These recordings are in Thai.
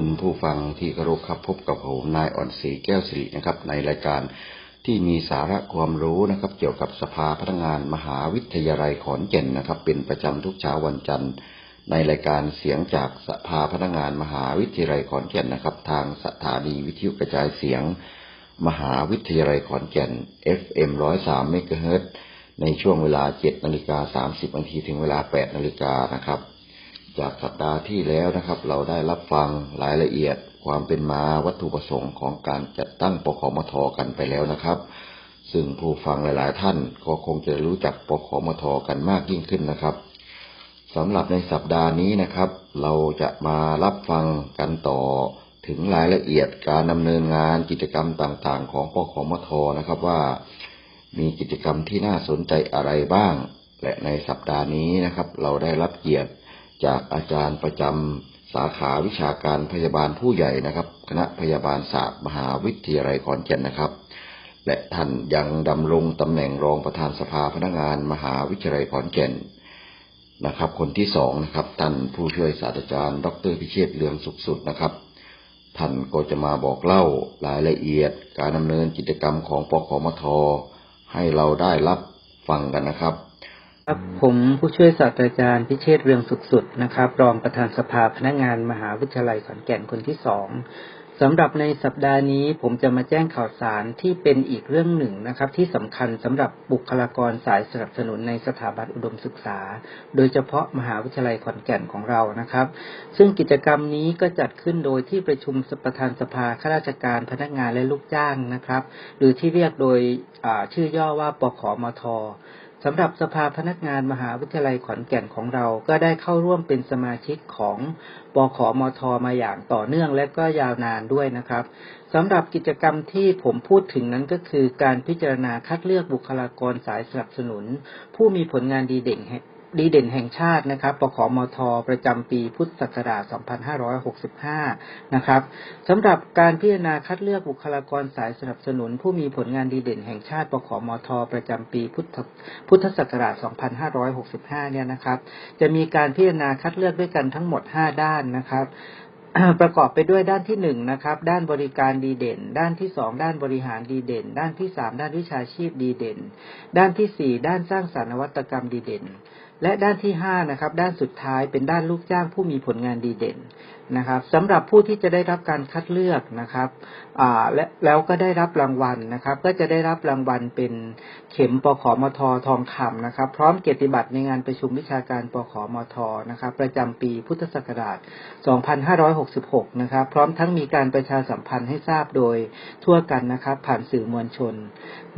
คุณผู้ฟังที่เคารพครับพบกับผมนายอ่อนศรีแก้วสิรินะครับ ในรายการที่มีสาระความรู้นะครับ เกี่ยวกับสภาพนักงานมหาวิทยาลัยขอนแก่นนะครับ เป็นประจำทุกเช้าวันจันทร์ ในรายการเสียงจากสภาพนักงานมหาวิทยาลัยขอนแก่นนะครับ ทางสถานีวิทยุกระจายเสียง มหาวิทยาลัยขอนแก่น FM 103เมกะเฮิรตในช่วงเวลา7นาฬิกา30นาทีถึงเวลา8นาฬิกานะครับ จากสัปดาห์ที่แล้วนะครับ เราได้รับฟังรายละเอียดความเป็นมาวัตถุประสงค์ของการจัดตั้งปคมทกันไปแล้วนะครับ ซึ่งผู้ฟังหลาย ๆ ท่านก็คงจะรู้จักปคมทกันมากยิ่งขึ้นนะครับสำหรับในสัปดาห์นี้นะครับ เราจะมารับฟังกันต่อถึงรายละเอียดการดำเนินงานกิจกรรมต่างๆ ของปคมทนะครับว่า มีกิจกรรมที่น่าสนใจอะไรบ้าง และในสัปดาห์นี้นะครับ เราได้รับเกียรติ จากอาจารย์ประจำสาขาวิชาการพยาบาลผู้ใหญ่นะครับ คณะพยาบาลศาสตร์มหาวิทยาลัยขอนแก่นนะครับ และท่านยังดำรงตำแหน่งรองประธานสภาพนักงานมหาวิทยาลัยขอนแก่นนะครับ คนที่สองนะครับท่านผู้ช่วยศาสตราจารย์ ดรพิเชษเลืองสุขสุดนะครับท่านก็จะมาบอกเล่ารายละเอียด การดำเนินกิจกรรมของปคมทให้เราได้รับฟังกันนะครับ ครับผมผู้ช่วยศาสตราจารย์พิเชษเรืองสุขสุดนะครับ รองประธานสภาพนักงานมหาวิทยาลัยขอนแก่นคนที่สองสำหรับในสัปดาห์นี้ผมจะมาแจ้งข่าวสารที่เป็นอีกเรื่องหนึ่งนะครับ ที่สำคัญสำหรับบุคลากรสายสนับสนุนในสถาบันอุดมศึกษา โดยเฉพาะมหาวิทยาลัยขอนแก่นของเรานะครับ ซึ่งกิจกรรมนี้ก็จัดขึ้นโดยที่ประชุมสประธานสภาข้าราชการพนักงานและลูกจ้างนะครับ หรือที่เรียกโดยชื่อย่อว่าปขอมท สำหรับสภาพนักงานมหาวิทยาลัยขอนแก่นของเรา ก็ได้เข้าร่วมเป็นสมาชิกของบขมทมาอย่างต่อเนื่องและก็ยาวนานด้วยนะครับสำหรับกิจกรรมที่ผมพูดถึงนั้นก็คือการพิจารณาคัดเลือกบุคลากรสายสนับสนุน ผู้มีผลงานดีเด่นแห่ง ดีเด่นแห่งชาตินะครับ ปขมท ประจำปีพุทธศักราช 2565 นะครับสำหรับการพิจารณาคัดเลือกบุคลากรสายสนับสนุน ผู้มีผลงานดีเด่นแห่งชาติ ปขมท ประจำปีพุทธพุทธศักราช 2565 เนี่ยนะครับ จะมีการพิจารณาคัดเลือกด้วยกันทั้งหมด 5 ด้านนะครับประกอบไปด้วยด้านที่หนึ่งนะครับ ด้านบริการดีเด่น ด้านที่สองด้านบริหารดีเด่น ด้านที่สามด้านวิชาชีพดีเด่น ด้านที่สี่ด้านสร้างสรรค์นวัตกรรมดีเด่น และด้านที่ห้านะครับด้านสุดท้ายเป็นด้านลูกจ้างผู้มีผลงานดีเด่น นะครับสำหรับผู้ที่จะได้รับการคัดเลือกนะครับอ่าและแล้วก็ได้รับรางวัลนะครับ ก็จะได้รับรางวัลเป็นเข็มปขมททองคำนะครับ พร้อมเกียรติบัตรในงานประชุมวิชาการปขมทนะครับ ประจำปีพุทธศักราช 2566 นะครับ พร้อมทั้งมีการประชาสัมพันธ์ให้ทราบโดยทั่วกันนะครับ ผ่านสื่อมวลชน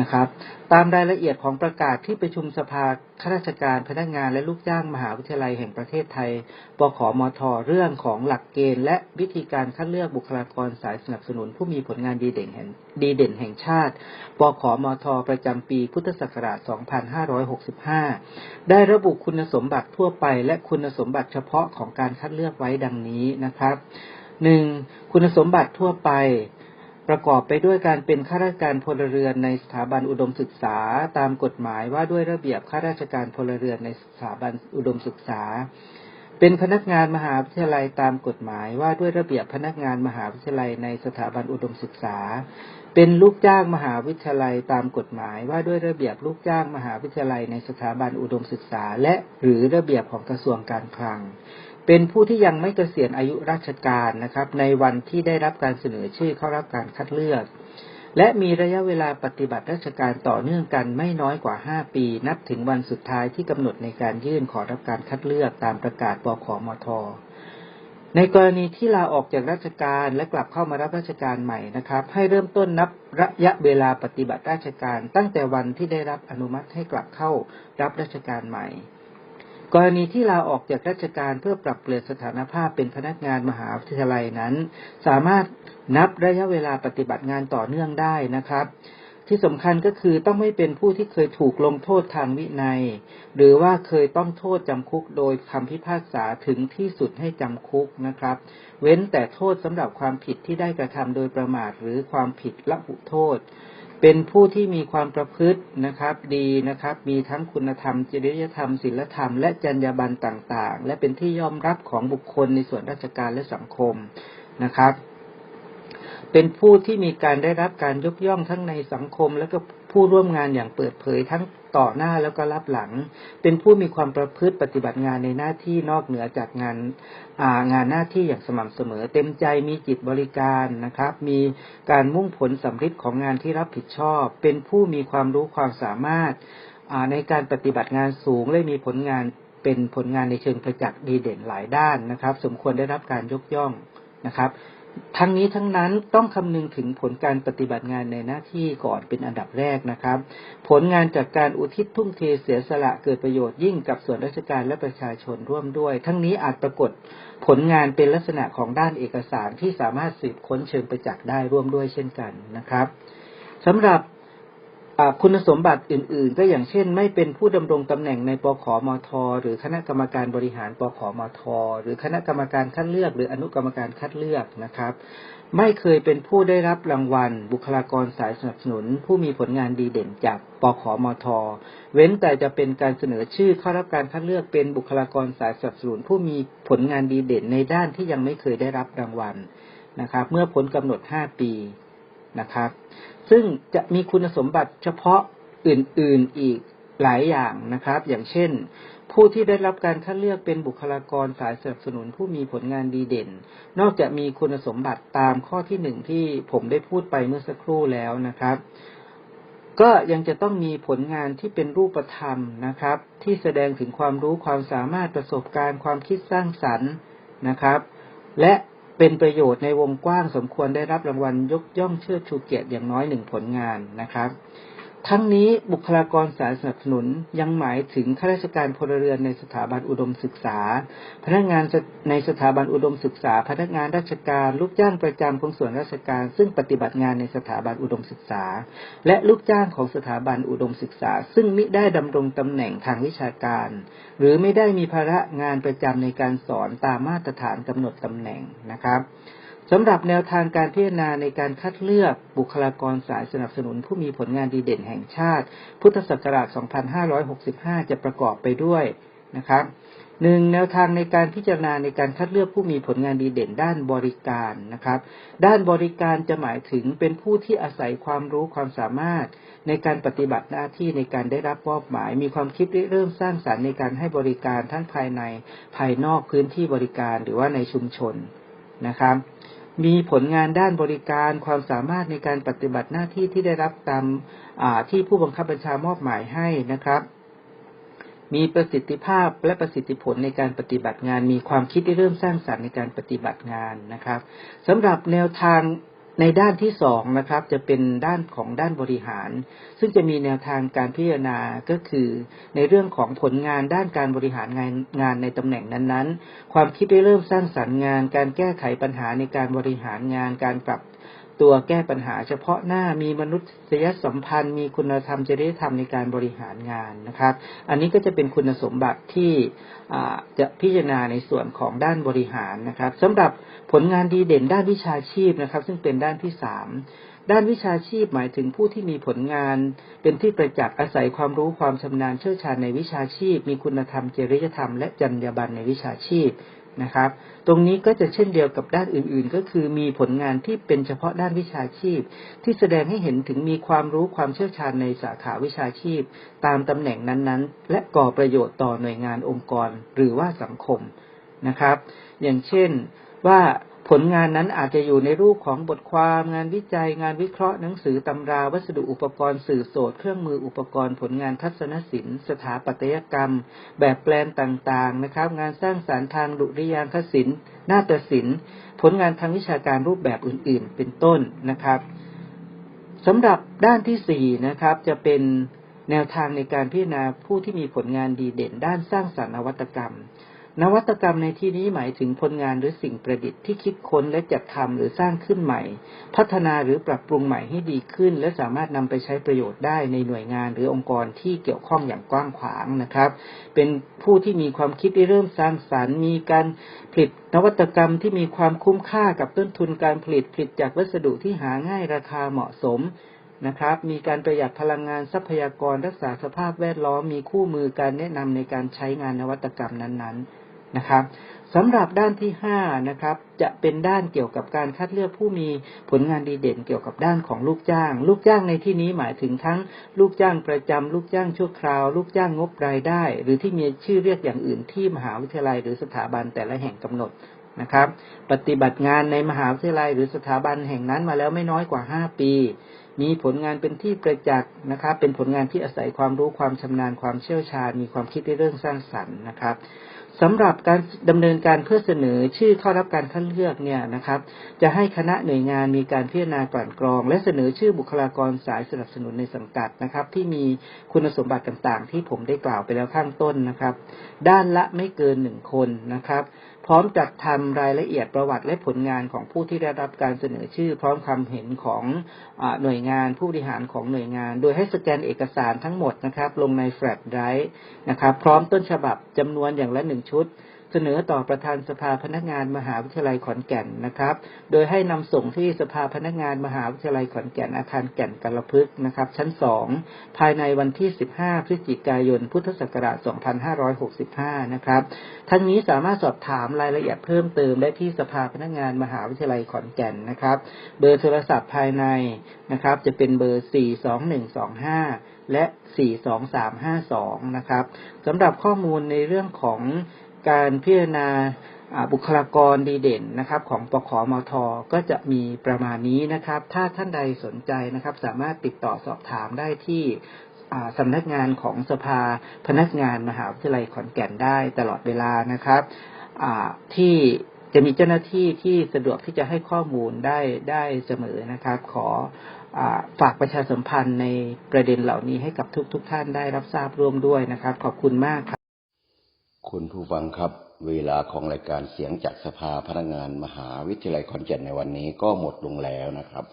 นะครับ ตามรายละเอียดของประกาศที่ประชุมสภาข้าราชการพนักงานและลูกจ้างมหาวิทยาลัยแห่งประเทศไทยปขมทเรื่องของหลักเกณฑ์และวิธีการคัดเลือกบุคลากรสายสนับสนุน ผู้มีผลงานดีเด่นแห่งดีเด่นแห่งชาติ ปขมท ประจำปีพุทธศักราช 2565 ได้ระบุคุณสมบัติทั่วไปและคุณสมบัติเฉพาะของการคัดเลือกไว้ดังนี้นะครับหนึ่งคุณสมบัติทั่วไปประกอบไปด้วยการเป็นข้าราชการพลเรือนในสถาบันอุดมศึกษา ตามกฎหมายว่าด้วยระเบียบข้าราชการพลเรือนในสถาบันอุดมศึกษา เป็นพนักงานมหาวิทยาลัยตามกฎหมายว่าด้วยระเบียบพนักงานมหาวิทยาลัยในสถาบันอุดมศึกษา เป็นลูกจ้างมหาวิทยาลัยตามกฎหมายว่าด้วยระเบียบลูกจ้างมหาวิทยาลัยในสถาบันอุดมศึกษา และหรือระเบียบของกระทรวงการคลัง เป็นผู้ที่ยังไม่เกษียณอายุราชการนะครับ ในวันที่ได้รับการเสนอชื่อเข้ารับการคัดเลือก และมีระยะเวลาปฏิบัติราชการต่อเนื่องกันไม่น้อยกว่า 5 ปี นับถึงวันสุดท้ายที่กำหนดในการยื่นขอรับการคัดเลือกตามประกาศปขมท ในกรณีที่ลาออกจากราชการและกลับเข้ามารับราชการใหม่นะครับ ให้เริ่มต้นนับระยะเวลาปฏิบัติราชการ ตั้งแต่วันที่ได้รับอนุมัติให้กลับเข้ารับราชการใหม่ กรณีที่ลาออกจากราชการเพื่อปรับเปลี่ยนสถานภาพเป็นพนักงานมหาวิทยาลัยนั้น สามารถนับระยะเวลาปฏิบัติงานต่อเนื่องได้นะครับ ที่สำคัญก็คือต้องไม่เป็นผู้ที่เคยถูกลงโทษทางวินัย หรือว่าเคยต้องโทษจำคุกโดยคำพิพากษาถึงที่สุดให้จำคุกนะครับ เว้นแต่โทษสำหรับความผิดที่ได้กระทำโดยประมาทหรือความผิดละหุโทษ เป็นผู้ที่มีความประพฤตินะครับดีนะครับ มีทั้งคุณธรรมจริยธรรมศีลธรรมและจรรยาบรรณต่างๆ และเป็นที่ยอมรับของบุคคลในส่วนราชการและสังคมนะครับ เป็นผู้ที่มีการได้รับการยกย่องทั้งในสังคม และก็ผู้ร่วมงานอย่างเปิดเผยทั้งต่อหน้าแล้วก็รับหลัง เป็นผู้มีความประพฤติปฏิบัติงานในหน้าที่นอกเหนือจากงานงานหน้าที่อย่างสม่ำเสมอ เต็มใจมีจิตบริการนะครับ มีการมุ่งผลสำฤทธิ์ของงานที่รับผิดชอบ เป็นผู้มีความรู้ความสามารถในการปฏิบัติงานสูงและมีผลงานเป็นผลงานในเชิงประจักษ์ดีเด่นหลายด้านนะครับ สมควรได้รับการยกย่องนะครับ ทั้งนี้ทั้งนั้นต้องคำนึงถึงผลการปฏิบัติงานในหน้าที่ก่อนเป็นอันดับแรกนะครับ ผลงานจากการอุทิศทุ่มเทเสียสละเกิดประโยชน์ยิ่งกับส่วนราชการและประชาชนร่วมด้วย ทั้งนี้อาจปรากฏผลงานเป็นลักษณะของด้านเอกสารที่สามารถสืบค้นเชิงประจักษ์ได้ร่วมด้วยเช่นกันนะครับสำหรับ คุณสมบัติอื่นๆ ก็อย่างเช่น ไม่เป็นผู้ดำรงตำแหน่งในปขมท หรือคณะกรรมการบริหารปขมท หรือคณะกรรมการคัดเลือก หรืออนุกรรมการคัดเลือกนะครับ ไม่เคยเป็นผู้ได้รับรางวัล บุคลากรสายสนับสนุน ผู้มีผลงานดีเด่นจากปขมท เว้นแต่จะเป็นการเสนอชื่อเข้ารับการคัดเลือกเป็นบุคลากรสายสนับสนุน ผู้มีผลงานดีเด่นในด้านที่ยังไม่เคยได้รับรางวัลนะครับ เมื่อพ้นกำหนด 5 ปี นะครับ ซึ่งจะมีคุณสมบัติเฉพาะอื่นๆอีกหลายอย่างนะครับ อย่างเช่น ผู้ที่ได้รับการคัดเลือกเป็นบุคลากรสายสนับสนุนผู้มีผลงานดีเด่น นอกจากมีคุณสมบัติตามข้อที่หนึ่งที่ผมได้พูดไปเมื่อสักครู่แล้วนะครับ ก็ยังจะต้องมีผลงานที่เป็นรูปธรรมนะครับ ที่แสดงถึงความรู้ความสามารถประสบการณ์ ความคิดสร้างสรรค์นะครับ และ เป็นประโยชน์ในวงกว้างสมควรได้รับรางวัลยกย่องเชิดชูเกียรติอย่างน้อยหนึ่งผลงานนะครับ ทั้งนี้บุคลากรสายสนับสนุนยังหมายถึงข้าราชการพลเรือนในสถาบันอุดมศึกษา พนักงานในสถาบันอุดมศึกษา พนักงานราชการลูกจ้างประจำของส่วนราชการ ซึ่งปฏิบัติงานในสถาบันอุดมศึกษา และลูกจ้างของสถาบันอุดมศึกษา ซึ่งมิได้ดำรงตำแหน่งทางวิชาการ หรือไม่ได้มีภาระงานประจำในการสอนตามมาตรฐานกำหนดตำแหน่งนะครับ สำหรับแนวทางการพิจารณาในการคัดเลือกบุคลากรสายสนับสนุนผู้มีผลงานดีเด่นแห่งชาติ พุทธศักราช 2565 จะประกอบไปด้วยนะครับหนึ่งแนวทางในการพิจารณาในการคัดเลือกผู้มีผลงานดีเด่นด้านบริการนะครับ ด้านบริการจะหมายถึงเป็นผู้ที่อาศัยความรู้ความสามารถ ในการปฏิบัติหน้าที่ในการได้รับมอบหมาย มีความคิดเริ่มสร้างสารรค์ในการให้บริการทั้งภายในภายนอกพื้นที่บริการหรือว่าในชุมชนนะครับ มีผลงานด้านบริการความสามารถในการปฏิบัติหน้าที่ที่ได้รับตามที่ผู้บังคับบัญชามอบหมายให้นะครับ มีประสิทธิภาพและประสิทธิผลในการปฏิบัติงาน มีความคิดที่เริ่มสร้างสรรค์ในการปฏิบัติงานนะครับสำหรับแนวทาง ในด้านที่สองนะครับจะเป็นด้านของด้านบริหาร ซึ่งจะมีแนวทางการพิจารณาก็คือ ในเรื่องของผลงานด้านการบริหารงานงานในตำแหน่งนั้นๆ ความคิดได้เริ่มสร้างสรรค์งาน การแก้ไขปัญหาในการบริหารงาน การปรับ ตัวแก้ปัญหาเฉพาะหน้ามีมนุษยสัมพันธ์ มีคุณธรรมจริยธรรมในการบริหารงานนะครับ อันนี้ก็จะเป็นคุณสมบัติที่จะพิจารณาในส่วนของด้านบริหารนะครับสำหรับผลงานดีเด่นด้านวิชาชีพนะครับ ซึ่งเป็นด้านที่สามด้านวิชาชีพหมายถึงผู้ที่มีผลงาน เป็นที่ประจักษ์อาศัยความรู้ความชำนาญเชี่ยวชาญในวิชาชีพ มีคุณธรรมจริยธรรมและจรรยาบรรณในวิชาชีพ นะครับ ตรงนี้ก็จะเช่นเดียวกับด้านอื่น ๆ ก็คือมีผลงานที่เป็นเฉพาะด้านวิชาชีพ ที่แสดงให้เห็นถึงมีความรู้ความเชี่ยวชาญในสาขาวิชาชีพ ตามตำแหน่งนั้นๆ และก่อประโยชน์ต่อหน่วยงานองค์กรหรือว่าสังคมนะครับ อย่างเช่นว่า ผลงานนั้นอาจจะอยู่ในรูปของบทความงานวิจัยงานวิเคราะห์หนังสือตำราวัสดุอุปกรณ์สื่อโสดเครื่องมืออุปกรณ์ผลงานทัศนศิลป์ สถาปัตยกรรม แบบแปลนต่างๆนะครับ งานสร้างสารรค์ทางดุริยางคศิลป์นาฏศิลป์ ผลงานทางวิชาการรูปแบบอื่นๆ เป็นต้นนะครับสำหรับด้านที่สี่นะครับ จะเป็นแนวทางในการพิจารณาผู้ที่มีผลงานดีเด่น ด้านสร้างสรรค์นวัตกรรม นวัตกรรมในที่นี้หมายถึงผลงานหรือสิ่งประดิษฐ์ที่คิดค้นและจัดทำหรือสร้างขึ้นใหม่ พัฒนาหรือปรับปรุงใหม่ให้ดีขึ้น และสามารถนำไปใช้ประโยชน์ได้ในหน่วยงานหรือองค์กรที่เกี่ยวข้องอย่างกว้างขวางนะครับ เป็นผู้ที่มีความคิดที่เริ่มสร้างสรรค์ มีการผลิตนวัตกรรมที่มีความคุ้มค่ากับต้นทุนการผลิตผลิตจากวัสดุที่หาง่ายราคาเหมาะสมนะครับ มีการประหยัดพลังงานทรัพยากรรักษาสภาพแวดล้อม มีคู่มือการแนะนำในการใช้งานนวัตกรรมนั้นๆ นะครับสำหรับด้านที่ห้านะครับจะเป็นด้านเกี่ยวกับการคัดเลือกผู้มีผลงานดีเด่นเกี่ยวกับด้านของลูกจ้าง ลูกจ้างในที่นี้หมายถึงทั้งลูกจ้างประจำลูกจ้างชั่วคราว ลูกจ้างงบรายได้ หรือที่มีชื่อเรียกอย่างอื่นที่มหาวิทยาลัยหรือสถาบันแต่ละแห่งกำหนดนะครับ ปฏิบัติงานในมหาวิทยาลัยหรือสถาบันแห่งนั้นมาแล้วไม่น้อยกว่า 5 ปี มีผลงานเป็นที่ประจักษ์นะครับ เป็นผลงานที่อาศัยความรู้ความชำนาญความเชี่ยวชาญ มีความคิดในเรื่องสร้างสรรค์นะครับ สำหรับการดำเนินการเพื่อเสนอชื่อเข้ารับการคัดเลือกเนี่ยนะครับ จะให้คณะหน่วยงานมีการพิจารณากลั่นกรอง และเสนอชื่อบุคลากรสายสนับสนุนในสังกัดนะครับ ที่มีคุณสมบัติต่างๆ ที่ผมได้กล่าวไปแล้วข้างต้นนะครับ ด้านละไม่เกินหนึ่งคนนะครับ พร้อมจัดทำรายละเอียดประวัติและผลงานของผู้ที่ได้รับการเสนอชื่อ พร้อมความเห็นของอหน่วยงานผู้บริหารของหน่วยงาน โดยให้สแกนเอกสารทั้งหมดนะครับ ลงในแฟลชไดรฟ์นะครับ พร้อมต้นฉบับจำนวนอย่างละหนึ่งชุด สนอต่อประธานสภาพนักงานมหาวิทยาลัยขอนแก่นนะครับ โดยให้นำส่งที่สภาพนักงานมหาวิทยาลัยขอนแก่นอาคารแก่นกัลพฤกษ์นะครับ ชั้น 2 ภายในวันที่ 15 พฤศจิกายน พุทธศักราช 2565 นะครับ ทั้งนี้สามารถสอบถามรายละเอียดเพิ่มเติมได้ที่สภาพนักงานมหาวิทยาลัยขอนแก่นนะครับ เบอร์โทรศัพท์ภายในนะครับ จะเป็นเบอร์ 42125 และ 42352 นะครับสำหรับข้อมูลในเรื่องของ การพิจารณาบุคลากรดีเด่นนะครับ ของปขมทก็จะมีประมาณนี้นะครับ ถ้าท่านใดสนใจนะครับ สามารถติดต่อสอบถามได้ที่สำนักงานของสภาพนักงานมหาวิทยาลัยขอนแก่นได้ตลอดเวลานะครับที่จะมีเจ้าหน้าที่ที่สะดวกที่จะให้ข้อมูลได้ได้เสมอนะครับ ขออฝากประชาสัมพันธ์ในประเด็นเหล่านี้ให้กับทุกๆทท่านได้รับทราบร่วมด้วยนะครับ ขอบคุณมากครับ คุณผู้ฟังครับ เวลาของรายการเสียงจากสภาพนักงานมหาวิทยาลัยขอนแก่นในวันนี้ก็หมดลงแล้วนะครับ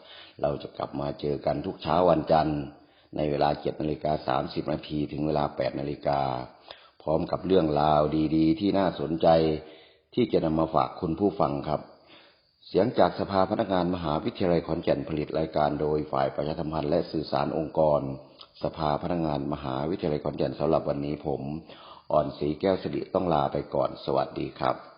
เราจะกลับมาเจอกันทุกเช้าวันจันทร์ ในเวลา7นาฬิกา30นาทีถึงเวลา8นาฬิกาพร้อมกับเรื่องราวดีๆ ที่น่าสนใจที่จะนำมาฝากคุณผู้ฟังครับ เสียงจากสภาพนักงานมหาวิทยาลัยขอนแก่นผลิตรายการโดยฝ่ายประชาสัมพันธ์และสื่อสารองค์กร สภาพนักงานมหาวิทยาลัยขอนแก่นสำหรับวันนี้ผม อ่อนสีแก้วสิริต้องลาไปก่อนสวัสดีครับ